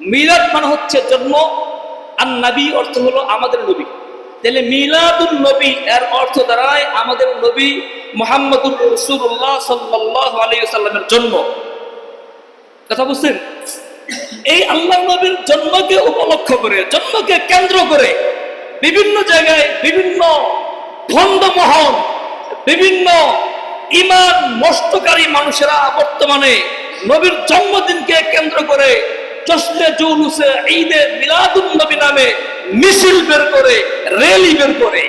মিলাদ মানে হচ্ছে জন্ম আর নবী অর্থ হলো আমাদের নবী। তাহলে মিলাদুল নবী এর অর্থ দাঁড়ায় আমাদের নবী মোহাম্মদুর রসুল্লাহ সাল্লাহ আলাইসাল্লামের জন্ম। কথা বুঝছেন? এই আল্লাহ নবীর জন্মকে উপলক্ষ করে, জন্মকে কেন্দ্র করে বিভিন্ন জায়গায় বিভিন্ন ভণ্ডমহল বিভিন্ন ইমান নষ্টকারী মানুষেরা বর্তমানে নবীর জন্মদিনকে কেন্দ্র করে জশ্নে জৌলুসে ঈদে মিলাদুল নবী নামে মিছিল বের করে রেলি বের করে।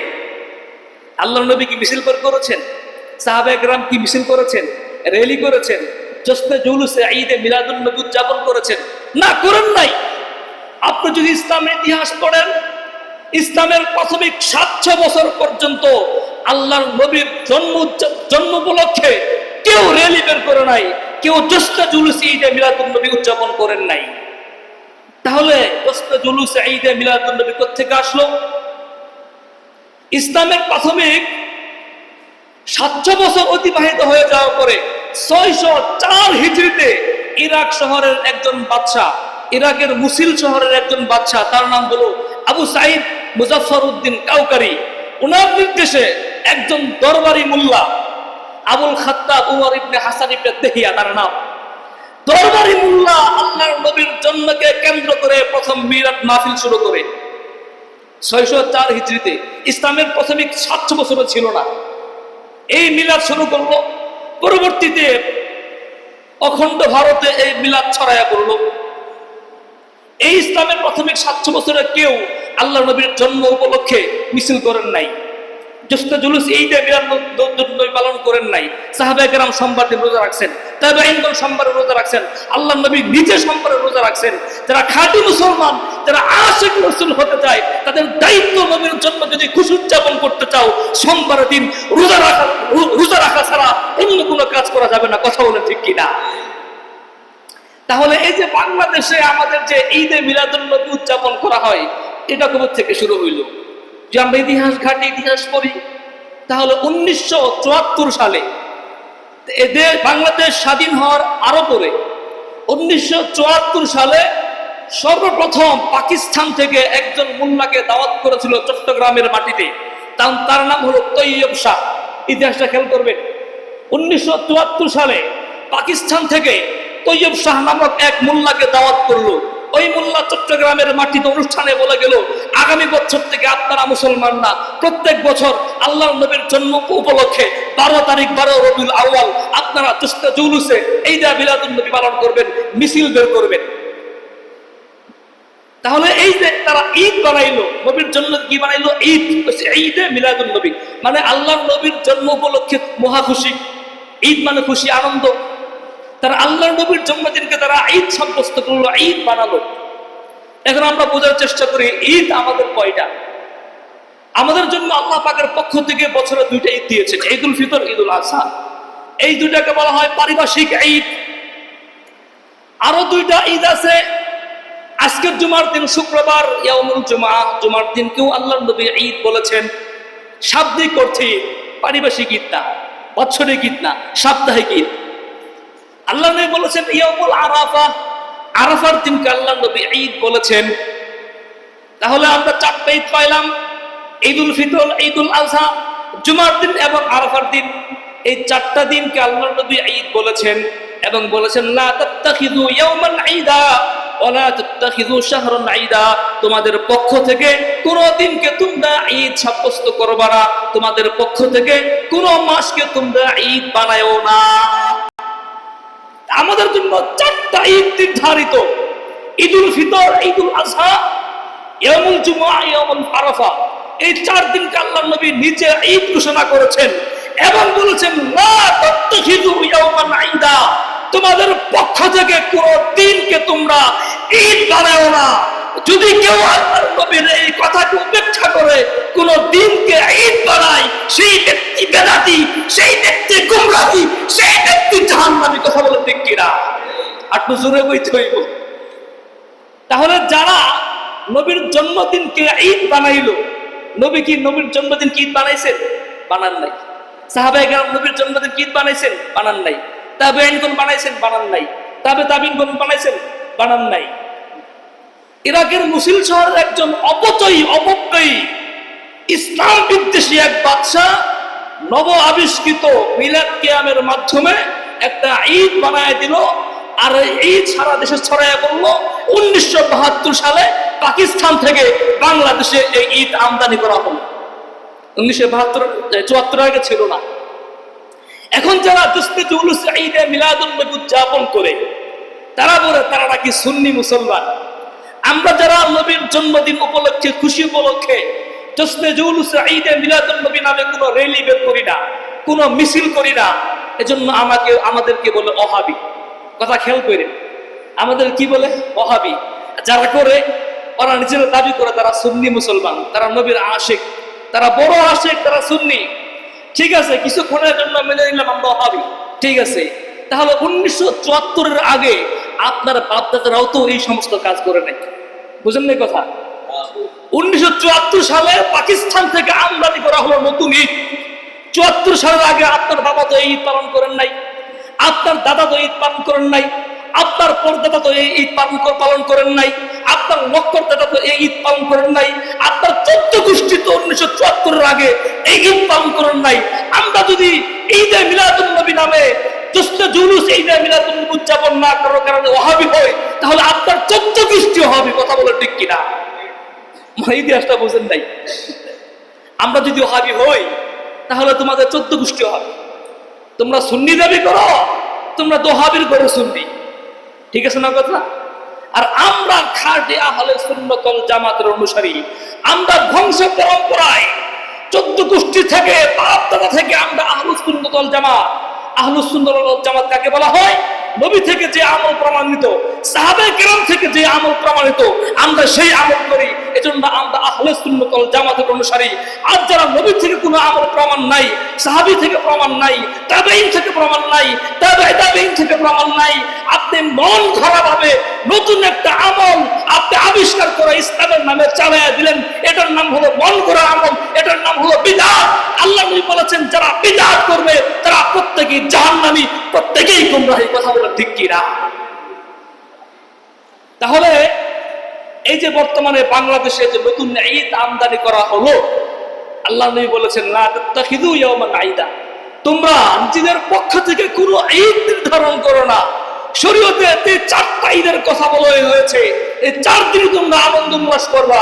আল্লাহ নবী কি মিছিল বের করেছেন? সাহাবা একরাম কি মিছিল করেছেন? রেলি করেছেন? জশ্নে জৌলুসে ঈদে মিলাদুল নবী উদযাপন করেছেন? না, করেন নাই। আপনি যদি ইসলামের ইতিহাস পড়েন, ইসলামের প্রাথমিক সাতশো বছর পর্যন্ত আল্লাহর নবীর জন্ম জন্ম উপলক্ষে কেউ রেলি বের করে নাই, কেউ জশ্নে জুলুস ঈদে মিলাদুল নবী উদযাপন করেন নাই। তাহলে নবী আসলো? ইসলামের প্রাথমিক সাতশো বছর অতিবাহিত হয়ে যাওয়ার পরে ছয়শো চার হিজড়িতে ইরাক শহরের একজন বাদশাহ, ইরাকের মুসিল শহরের একজন বাদশাহ, তার নাম হলো আবু সাইদ মুজাফর উদ্দিন কাউকারি। ওনার নির্দেশে একজন দরবারি মোল্লা, আবুল খাত্তাব উমর ইবনে হাসান ইবনে দেহিয়া তার নাম। দরবারি মোল্লা আল্লাহর নবীর জন্মকে কেন্দ্র করে প্রথম মিরাত মাহফিল শুরু করে। ছয়শো চার হিজড়িতে ইসলামের প্রাথমিক সাতশো বছরও ছিল না। এই মিলাদ শুরু করল। পরবর্তীতে অখণ্ড ভারতে এই মিলাদ ছড়ায়া করল এই ইসলামের প্রাথমিক সাতশো বছরে কেউ আল্লাহ নবীর জন্ম উপলক্ষে মিছিল করেন নাই। জোস্তা জুলুস যে মিলাদ পালন করেন নাই সাহাবাহাম সোমবার দিন রোজা রাখছেন তাহলে আইনগণ সোমবারে রোজা রাখছেন আল্লাহ নবী নিজে সোমবারে রোজা রাখছেন, যারা খাঁটি মুসলমান, যারা আশেক রসুল হতে চায়, তাদের দায়িত্ব নবীর জন্য যদি খুশি উদযাপন করতে চাও সোমবারের দিন রোজা রাখা রোজা রাখা ছাড়া অন্য কোনো কাজ করা যাবে না, কথা বলে ঠিক কিনা? তাহলে এই যে বাংলাদেশে আমাদের যে ঈদে মিলাদুল নবী উদযাপন করা হয়, এটা কবে থেকে শুরু হইল? যে আমরা ইতিহাস ঘাটে, ইতিহাস পড়ি, তাহলে উনিশশো চুয়াত্তর সালে এদের বাংলাদেশ স্বাধীন হওয়ার আরও পরে উনিশশো চুয়াত্তর সালে সর্বপ্রথম পাকিস্তান থেকে একজন মোল্লাকে দাওয়াত করেছিল চট্টগ্রামের মাটিতে। তার- তার নাম হলো তৈয়ব শাহ। ইতিহাসটা খেয়াল করবেন। উনিশশো চুয়াত্তর সালে পাকিস্তান থেকে তৈয়ব শাহ নামক এক মোল্লাকে দাওয়াত করল। ওই মোল্লা চট্টগ্রামের মাটিতে অনুষ্ঠানে বলে গেল, আগামী বছর থেকে আপনারা মুসলমান না। প্রত্যেক বছর আল্লাহ নবীর জন্ম উপলক্ষে বারো তারিখ, বারো রবিউল আউয়াল, আপনারা চুস্তা জুলুসে এই দা বিলাদুল নবী পালন করবেন, মিছিল বের করবেন। তাহলে এই যে তারা ঈদ বানাইলো, নবীর জন্য কি বানাইলো? ঈদ ঈদে মিলাদুল নবী। মানে আল্লাহ নবীর জন্ম উপলক্ষে মহা খুশি। ঈদ মানে খুশি, আনন্দ। তারা আল্লাহ নবীর জন্মদিনকে তারা ঈদ সাব্যস্ত করল, ঈদ বানালো। এখন আমরা বোঝার চেষ্টা করি, ঈদ আমাদের কয়টা? আমাদের জন্য আল্লাহ পাকের পক্ষ থেকে বছরে দুইটা ঈদ দিয়েছেন, ঈদুল ফিতর, ঈদুল আজহা এই দুইটাকে বলা হয় পারিভাষিক ঈদ। আরও দুইটা ঈদ আছে। আজকের জুমার দিন শুক্রবার ইয়ামুল জুমা, জুমার দিনকেও আল্লাহ নবী ঈদ বলেছেন, শাব্দিক অর্থে পারিভাষিক ঈদ না বৎসরিক ঈদ না, সাপ্তাহিক ঈদ। আল্লাহ নবী বলেছেন ইয়ামুল আরাফা। আরাফার দিনকে আল্লাহ নবী ঈদ বলেছেন। তাহলে আমরা চারটা ঈদ পাইলাম, ঈদুল ফিতর, ঈদুল আজহা জুমার দিন এবং আরাফার দিন। এই চারটা দিনকে আল্লাহ নবী ঈদ বলেছেন এবং বলেছেন, লা তাত্তাখিযু ইয়াওমান ঈদা ওয়ালা তাত্তাখিযু শাহরান ঈদা। তোমাদের পক্ষ থেকে কোন দিনকে তোমরা ঈদ সাব্যস্ত করবা না। তোমাদের পক্ষ থেকে কোন মাসকে তোমরা ঈদ বানায়ও না। আমাদের জন্য চারটা ঈদ নির্ধারিত। ঈদুল ফিতর, ঈদুল আজহা ইয়ামুল জুমা ইয়ামুল আরাফা। এই চার দিনকে আল্লাহ নবী নিজে ঈদ ঘোষণা করেছেন এবং বলেছেন তোমাদের পক্ষ থেকে কোন দিনকে তোমরা ঈদ বানাও না। যদি কেউ আল্লাহর নবীর এই কথাকে উপেক্ষা করে কোন দিনকে ঈদ বানায়, সেই ব্যক্তি বেদাতি, সেই ব্যক্তি গুমরাহি, সেই ব্যক্তি জাহান্নামী, কথা বলে ঠিক কিনা? আটটু জোরে বইতে হইব। তাহলে যারা নবীর জন্মদিনকে ঈদ বানাইলো, নবী কি নবীর জন্মদিন কি ঈদ বানাইছেন? বানান নাই। সাহাবাই গ্রাম নবীর জন্মদিন কি ঈদ বানাইছেন? বানান নাই। তাবে আইনগণ বানাইছেন? বানান নাই। তাবে তাবিনগণ বানাইছেন? বানান নাই। ইরাকের মুসিল শহরের একজন অপচয়ী, অপব্যয়ী, ইসলাম বিদ্বেষী এক বাদশাহ নব আবিষ্কৃত মিলাদ কিয়ামের মাধ্যমে একটা ঈদ বানায় দিল আর ঈদ সারা দেশে ছড়াইয়া বলল উনিশশো বাহাত্তর সালে পাকিস্তান থেকে বাংলাদেশে এই ঈদ আমদানি করা হলো। উনিশশো বাহাত্তর চুয়াত্তর আগে ছিল না। এখন যারা দুস্তে জুলুস ঈদে উদযাপন করে, তারা বলে তারা নাকি সুন্নি মুসলমান। আমরা যারা নবীর জন্মদিন উপলক্ষে খুশি উপলক্ষে জসনে জুলুস ঈদে মিলাদুল নবী নামে কোনো র্যালি বের করি না, কোনো মিছিল করি না, এজন্য আমাকে, আমাদেরকে বলে অহাবি। কথা খেয়াল করে। আমাদের কি বলে? অহাবি। যারা করে, ওরা নিজেরা দাবি করে তারা সুন্নি মুসলমান, তারা নবীর আশেক, তারা বড় আশেক, তারা সুন্নি। ঠিক আছে, কিছুক্ষণের জন্য মেনে নিলাম আমরা অভাবী ঠিক আছে। তাহলে উনিশশো চুয়াত্তরের আগে আপনার বাপদাদারাও তো এই সমস্ত কাজ করে নাই। বুঝলেন এই কথা? উনিশশো চুয়াত্তর সালে পাকিস্তান থেকে আমদানি করা হলো নতুন ঈদ চুয়াত্তর সালের আগে আপনার বাবা তো ঈদ পালন করেন নাই। আপনার দাদা তো ঈদ পালন করেন নাই। আপনার পরদাদা তো এই ঈদ পালন পালন করেন নাই। আপনার মক্কর দাদা তো এই ঈদ পালন করেন নাই। আপনার চোদ্দ গোষ্ঠী তো উনিশশো চুয়াত্তরের আগে এই ঈদ পালন করেন নাই। আমরা যদি ঈদে মিলাদুল নবী নামে উদযাপন না করার কারণে হয়, তাহলে আপনার চোদ্দ কথা ঠিক কিনা? ইতিহাসটা বোঝেন নাই। আমরা যদি ওহাবি হই, তাহলে তোমাদের চোদ্দ গোষ্ঠী হবে তোমরা সুন্নি দাবি করো, তোমরা দোহাবির করো সুন্নি। ঠিক আছে না কথা? আর আমরা খাটে আহলে সুন্নতল জামাতের অনুসারী, আমরা ধ্বংস পরম্পরায় চোদ্দ গোষ্ঠী থেকে বাপ দাদা থেকে আমরা আহলু সুন্নতল জামাত আহলু সুন্নতল জামাত কাকে বলা হয়? নবী থেকে যে আমল প্রমাণিত সাহাবে কেরাম থেকে যে আমল প্রমাণিত, আমরা সেই আমল করি। এজন্য আমরা আহলে সুন্নতল জামাতের অনুসারী। আর যারা নবী থেকে কোনো আমল প্রমাণ নাই, সাহাবি থেকে প্রমাণ নাই তাবেইন থেকে প্রমাণ নাই তাবে তাবেইন থেকে প্রমাণ নাই, আপনি মন ধরা ভাবে নতুন একটা আমল আপনি আবিষ্কার করে ইসলামের নামে চালাইয়া দিলেন। এটার নাম হলো মন করা আমল, এটার নাম হলো বিদাত। আল্লাহ নবী বলেছেন, যারা বিদাত করবে প্রত্যেকেই জাহান্নামী? প্রত্যেকেই গুমরাহী কথা বলে, ঠিক কিনা তাহলে এই যে বর্তমানে বাংলাদেশে যে নতুন ঈদ আমদানি করা হলো, আল্লাহ নবী বলেছেন না তাত্তাখিদু ইয়াওমান আইদা। তোমরা নিজেদের পক্ষ থেকে কোনো ঈদ নির্ধারণ করো না। শরীয়তে চারটা ঈদের কথা বলা হয়েছে। এই চার দিনে তোমরা আনন্দ উল্লাস করবা,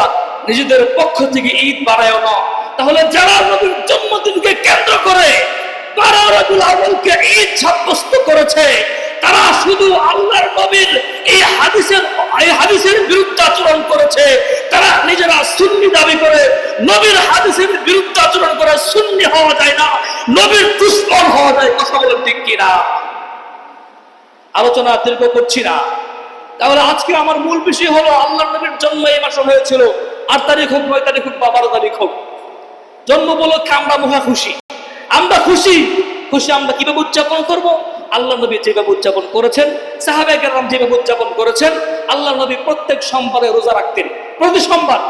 নিজেদের পক্ষ থেকে ঈদ বাড়ায় না। তাহলে যারা নবীর জন্মদিনকে কেন্দ্র করে তারা শুধু আচরণ করেছে, তারা নিজেরা সুন্নি দাবি করে নবীর হাদিসের আচরণ করে হওয়া যায় না হওয়া যায় কিনা? আলোচনা দীর্ঘ করছি না। তাহলে আজকে আমার মূল বিষয় হলো আল্লাহ নবীর জন্ম এই মাসে হয়েছিল, আট তারিখ হোক, নয় তারিখ হোক বা বারো তারিখ হোক। জন্ম উপলক্ষে আমরা মহা খুশি। আমরা খুশি। খুশি আমরা কীভাবে উদযাপন করব? আল্লাহ নবী যেভাবে উদযাপন করেছেন সাহাবে কেরাম যেভাবে উদযাপন করেছেন, আল্লাহ নবী প্রত্যেক সোমবারে রোজা রাখতেন। প্রতি সোমবার।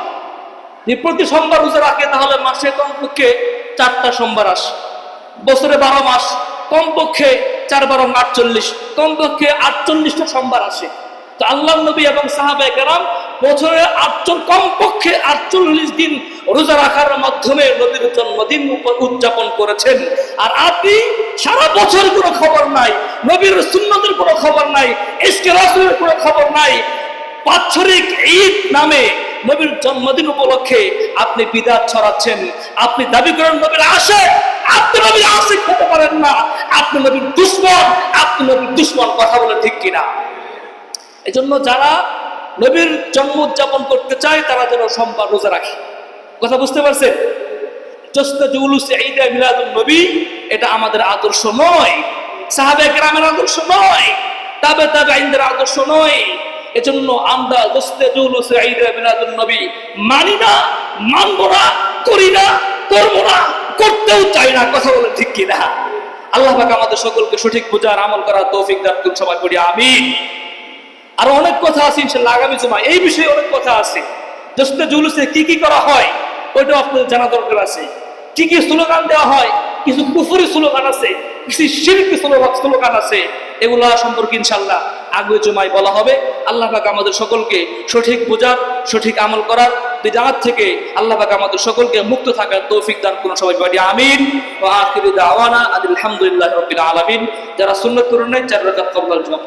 প্রতি সোমবার রোজা রাখে, তাহলে মাসে কমপক্ষে চারটা সোমবার আসে। বছরে বারো মাস, কমপক্ষে চার বারো আটচল্লিশ, কমপক্ষে আটচল্লিশটা সোমবার আসে। তো আল্লাহ নবী এবং সাহাবে কেরাম বছরে আটচল কমপক্ষে আটচল্লিশ দিন রোজা রাখার মাধ্যমে নবীর জন্মদিন উদযাপন করেছেন। আর আপনি সারা বছর কোনো খবর নাই, নবীর সুন্নতের কোনো খবর নাই ইসকে রসুলের কোনো খবর নাই। বাৎসরিক ঈদ নামে নবীর জন্মদিন উপলক্ষে আপনি বিদাত ছড়াচ্ছেন। আপনি দাবি করেন, নবীর আসে আপনি নবীর আসে হতে পারেন না। আপনি নবীর দুশ্মন, আপনি নবীর দুশ্মন, কথা বলে ঠিক কিনা। এজন্য যারা নবীর জন্ম উদযাপন করতে চায়, তারা যেন সোমবার রোজা রাখে। কথা বুঝতে পারছেন? নবী, এটা আমাদের আদর্শ নয়। সাহাবে গ্রামের আদর্শ নয়। তাবে তাবে আইনদের আদর্শ নয়। এজন্য আমরা দোস্তে জুলুস ঈদে মিলাদুন নবী মানি না, মানব না, করি না, করব না, করতেও চাই না। কথা বলে ঠিক কিনা? আল্লাহ পাক আমাদের সকলকে সঠিক বোঝার আমল করার তৌফিক দান করুন সবাই করি আমিন। আরও অনেক কথা আছে ইনশাল্লাহ আগামী জমা এই বিষয়ে অনেক কথা আছে। দোস্তে জুলুসে কি কি করা হয়, ওইটাও আপনাদের জানা দরকার আছে। কি কি স্লোগান দেওয়া হয়, কিছু কুফুরি স্লোগান আছে, কিছু শিল্পী স্লোগান আছে, এগুলা সম্পর্কে ইনশাল্লাহ আগে জমায় বলা হবে। আল্লাহ পাক আমাদের সকলকে সঠিক বোঝার, সঠিক আমল করার বিদাত থেকে আল্লাহ পাক আমাদের সকলকে মুক্ত থাকার তৌফিক দান করুন সবাই বাড়ি, আমিন। ও আখিরি দাওয়ানা আলহামদুলিল্লাহ রাব্বিল আলামিন। যারা সুন্নাত করুন চার রাকাত কবুল জবাব